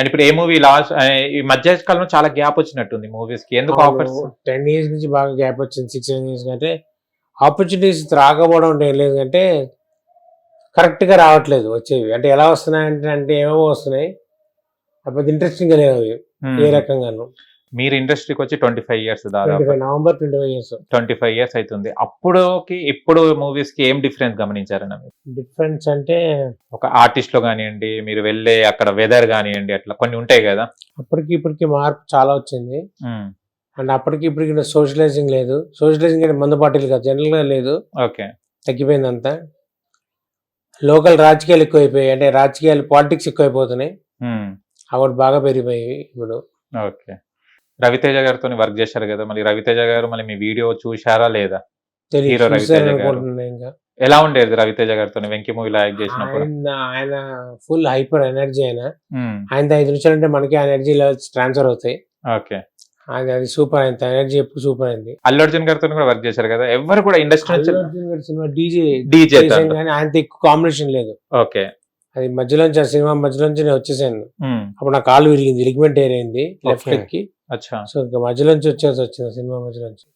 And ఇప్పుడు ఏ movie last ఈ మధ్య కాలంలో చాలా గ్యాప్ వచ్చినట్టుంది మూవీస్కి. ఎందుకు ఆఫర్స్ టెన్ ఇయర్స్ నుంచి బాగా గ్యాప్ వచ్చింది సిక్స్ సెవెన్ ఇయర్స్ కంటే. ఆపర్చునిటీస్ రాకపోవడం అంటే ఏం లేదు అంటే కరెక్ట్గా రావట్లేదు వచ్చేవి. అంటే ఎలా వస్తున్నాయి అంటే అంటే ఏమేమో వస్తున్నాయి. అప్పుడు ఇంట్రెస్టింగ్ అవి. ఏ రకంగాను. మీరు ఇండస్ట్రీకి వచ్చి ట్వంటీ ఫైవ్ ఇయర్స్ దాదాపు. November twenty five years twenty five years అవుతుంది అప్పుడుకి ఇప్పుడు మూవీస్కి ఏం డిఫరెన్స్ గమనించారన్న డిఫరెన్స్ అంటే ఒక ఆర్టిస్ట్లో కానివ్వండి మీరు వెళ్ళే అక్కడ వెదర్ కానివ్వండి అట్లా కొన్ని ఉంటాయి కదా? అప్పటికి ఇప్పటికి మార్పు చాలా వచ్చింది. అండ్ అప్పటికి ఇప్పటికి సోషలైజింగ్ లేదు. సోషలైజింగ్ అంటే మందు పార్టీలు కాదు జనరల్గా లేదు. ఓకే. తగ్గిపోయింది అంతా లోకల్ రాజకీయాలు ఎక్కువైపోయాయి. అంటే రాజకీయాలు పాలిటిక్స్ ఎక్కువైపోతున్నాయి. అవి బాగా పెరిగిపోయాయి ఇప్పుడు. ఓకే. రవితేజ గారితో వర్క్ చేశారు కదా మళ్ళీ రవితేజ గారు మళ్ళీ మీ వీడియో చూశారా లేదా? హీరో రవితేజ గారు. ఎలా ఉండేది రవితేజ గారితో వెంకీ మూవీలో యాక్ట్ చేసినప్పుడు? ఆయన ఫుల్ హైపర్ ఎనర్జీ ఆయన. ఆయన ఐదు నిమిషాలు అంటే మనకి ఎనర్జీ లెవెల్స్ ట్రాన్స్ఫర్ అవుతాయి. ఓకే. అది అది సూపర్ అయింది. ఎనర్జీ ఎప్పుడు సూపర్ అయింది. అల్లు అర్జున్ గారితో కూడా వర్క్ చేశారు కదా? ఎవరు కూడా ఇండస్ట్రీ అల్లు అర్జున్ గారి సినిమా డీజే డీజే కానీ ఆయనతో ఎక్కువ కాంబినేషన్ లేదు. ఓకే. అది మధ్యలోంచి ఆ సినిమా మధ్యలోంచి నేను వచ్చేసాను. అప్పుడు నా కాలు విరిగింది లిగ్మెంట్ అయింది లెఫ్ట్. లెగ్కి. అచ్చా సో ఇంకా మధ్యలోంచి వచ్చేసి వచ్చింది సినిమా మధ్యలోంచి.